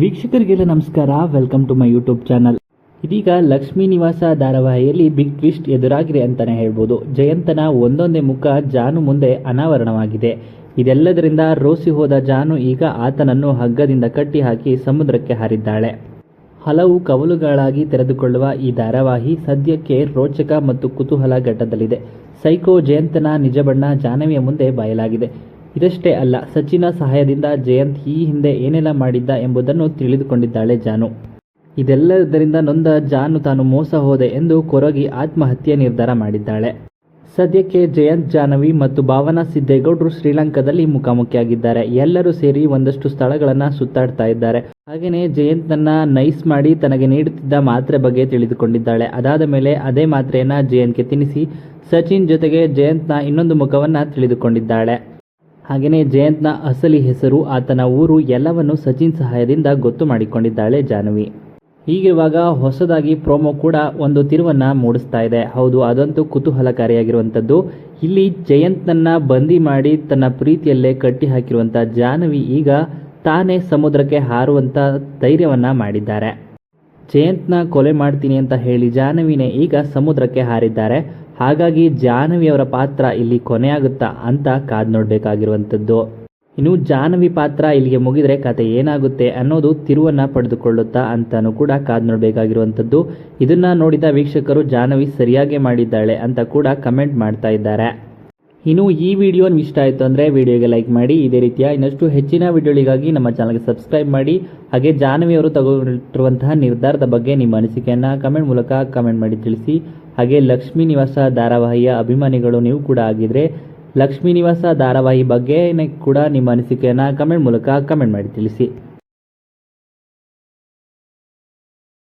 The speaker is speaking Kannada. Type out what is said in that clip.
ವೀಕ್ಷಕರಿಗೆಲ್ಲ ನಮಸ್ಕಾರ. Welcome to my YouTube channel ಇದೀಗ ಲಕ್ಷ್ಮೀ ನಿವಾಸ ಧಾರಾವಾಹಿಯಲ್ಲಿ ಬಿಗ್ ಟ್ವಿಸ್ಟ್ ಎದುರಾಗಿದೆ ಅಂತಾನೆ ಹೇಳ್ಬೋದು. ಜಯಂತನ ಒಂದೊಂದೇ ಮುಖ ಜಾನು ಮುಂದೆ ಅನಾವರಣವಾಗಿದೆ. ಇದೆಲ್ಲದರಿಂದ ರೋಸಿ ಹೋದ ಜಾನು ಈಗ ಆತನನ್ನು ಹಗ್ಗದಿಂದ ಕಟ್ಟಿ ಹಾಕಿ ಸಮುದ್ರಕ್ಕೆ ಹಾರಿದ್ದಾಳೆ. ಹಲವು ಕವಲುಗಳಾಗಿ ತೆರೆದುಕೊಳ್ಳುವ ಈ ಧಾರಾವಾಹಿ ಸದ್ಯಕ್ಕೆ ರೋಚಕ ಮತ್ತು ಕುತೂಹಲ ಘಟ್ಟದಲ್ಲಿದೆ ಸೈಕೋ ಜಯಂತನ ನಿಜಬಣ್ಣ ಜಾನವಿಯ ಮುಂದೆ ಬಯಲಾಗಿದೆ. ಇದಷ್ಟೇ ಅಲ್ಲ, ಸಚಿನ ಸಹಾಯದಿಂದ ಜಯಂತ್ ಈ ಹಿಂದೆ ಏನೆಲ್ಲ ಮಾಡಿದ್ದ ಎಂಬುದನ್ನು ತಿಳಿದುಕೊಂಡಿದ್ದಾಳೆ ಜಾನು. ಇದೆಲ್ಲದರಿಂದ ನೊಂದ ಜಾನು ತಾನು ಮೋಸ ಹೋದೆ ಎಂದು ಕೊರಗಿ ಆತ್ಮಹತ್ಯೆ ನಿರ್ಧಾರ ಮಾಡಿದ್ದಾಳೆ. ಸದ್ಯಕ್ಕೆ ಜಯಂತ್ ಜಾನವಿ ಮತ್ತು ಭಾವನಾ ಸಿದ್ದೇಗೌಡರು ಶ್ರೀಲಂಕಾದಲ್ಲಿ ಮುಖಾಮುಖಿಯಾಗಿದ್ದಾರೆ. ಎಲ್ಲರೂ ಸೇರಿ ಒಂದಷ್ಟು ಸ್ಥಳಗಳನ್ನು ಸುತ್ತಾಡ್ತಾ ಇದ್ದಾರೆ. ಹಾಗೆಯೇ ಜಯಂತ್ನನ್ನ ನೈಸ್ ಮಾಡಿ ತನಗೆ ನೀಡುತ್ತಿದ್ದ ಮಾತ್ರೆ ಬಗ್ಗೆ ತಿಳಿದುಕೊಂಡಿದ್ದಾಳೆ. ಅದಾದ ಮೇಲೆ ಅದೇ ಮಾತ್ರೆಯನ್ನು ಜಯಂತ್ಗೆ ತಿನ್ನಿಸಿ ಸಚಿನ್ ಜೊತೆಗೆ ಜಯಂತ್ನ ಇನ್ನೊಂದು ಮುಖವನ್ನ ತಿಳಿದುಕೊಂಡಿದ್ದಾಳೆ. ಹಾಗೆಯೇ ಜಯಂತ್ನ ಅಸಲಿ ಹೆಸರು ಆತನ ಊರು ಎಲ್ಲವನ್ನು ಸಚಿನ್ ಸಹಾಯದಿಂದ ಗೊತ್ತು ಮಾಡಿಕೊಂಡಿದ್ದಾಳೆ ಜಾಹ್ನವಿ ಹೀಗಿರುವಾಗ ಹೊಸದಾಗಿ ಪ್ರೋಮೋ ಕೂಡ ಒಂದು ತಿರುವನ್ನ ಮೂಡಿಸ್ತಾ ಇದೆ. ಹೌದು, ಅದಂತೂ ಕುತೂಹಲಕಾರಿಯಾಗಿರುವಂಥದ್ದು. ಇಲ್ಲಿ ಜಯಂತ್ನನ್ನು ಬಂದಿ ಮಾಡಿ ತನ್ನ ಪ್ರೀತಿಯಲ್ಲೇ ಕಟ್ಟಿ ಹಾಕಿರುವಂಥ ಜಾಹ್ನವಿ ಈಗ ತಾನೇ ಸಮುದ್ರಕ್ಕೆ ಹಾರುವಂಥ ಧೈರ್ಯವನ್ನ ಮಾಡಿದ್ದಾರೆ. ಜಯಂತ್ನ ಕೊಲೆ ಮಾಡ್ತೀನಿ ಅಂತ ಹೇಳಿ ಜಾಹ್ನವಿನೇ ಈಗ ಸಮುದ್ರಕ್ಕೆ ಹಾರಿದ್ದಾರೆ. ಹಾಗಾಗಿ ಜಾಹ್ನವಿಯವರ ಪಾತ್ರ ಇಲ್ಲಿ ಕೊನೆಯಾಗುತ್ತಾ ಅಂತ ಕಾದ್ ನೋಡಬೇಕಾಗಿರುವಂಥದ್ದು. ಇನ್ನು ಜಾಹ್ನವಿ ಪಾತ್ರ ಇಲ್ಲಿಗೆ ಮುಗಿದ್ರೆ ಕತೆ ಏನಾಗುತ್ತೆ ಅನ್ನೋದು ತಿರುವನ್ನ ಪಡೆದುಕೊಳ್ಳುತ್ತಾ ಅಂತಾನೂ ಕೂಡ ಕಾದ್ ನೋಡಬೇಕಾಗಿರುವಂಥದ್ದು. ಇದನ್ನ ನೋಡಿದ ವೀಕ್ಷಕರು ಜಾಹ್ನವಿ ಸರಿಯಾಗಿ ಮಾಡಿದ್ದಾಳೆ ಅಂತ ಕೂಡ ಕಮೆಂಟ್ ಮಾಡ್ತಾ ಇದ್ದಾರೆ. ಇನ್ನು ಈ ವಿಡಿಯೋ ನಿಮ್ಗೆ ಇಷ್ಟ ಆಯಿತು ಅಂದರೆ ವಿಡಿಯೋಗೆ ಲೈಕ್ ಮಾಡಿ, ಇದೇ ರೀತಿಯ ಇನ್ನಷ್ಟು ಹೆಚ್ಚಿನ ವಿಡಿಯೋಗಳಿಗಾಗಿ ನಮ್ಮ ಚಾನಲ್ಗೆ ಸಬ್ಸ್ಕ್ರೈಬ್ ಮಾಡಿ, ಹಾಗೆ ಜಾಹ್ನವಿ ಅವರು ತಗೊಂಡಿರುವಂತಹ ನಿರ್ಧಾರದ ಬಗ್ಗೆ ನಿಮ್ಮ ಅನಿಸಿಕೆಯನ್ನು ಕಮೆಂಟ್ ಮೂಲಕ ಕಮೆಂಟ್ ಮಾಡಿ ತಿಳಿಸಿ. ಹಾಗೆ ಲಕ್ಷ್ಮೀ ನಿವಾಸ ಧಾರಾವಾಹಿಯ ಅಭಿಮಾನಿಗಳು ನೀವು ಕೂಡ ಆಗಿದ್ರೆ ಲಕ್ಷ್ಮೀ ನಿವಾಸ ಧಾರಾವಾಹಿ ಬಗ್ಗೆ ಕೂಡ ನಿಮ್ಮ ಅನಿಸಿಕೆಯನ್ನು ಕಮೆಂಟ್ ಮೂಲಕ ಕಮೆಂಟ್ ಮಾಡಿ ತಿಳಿಸಿ.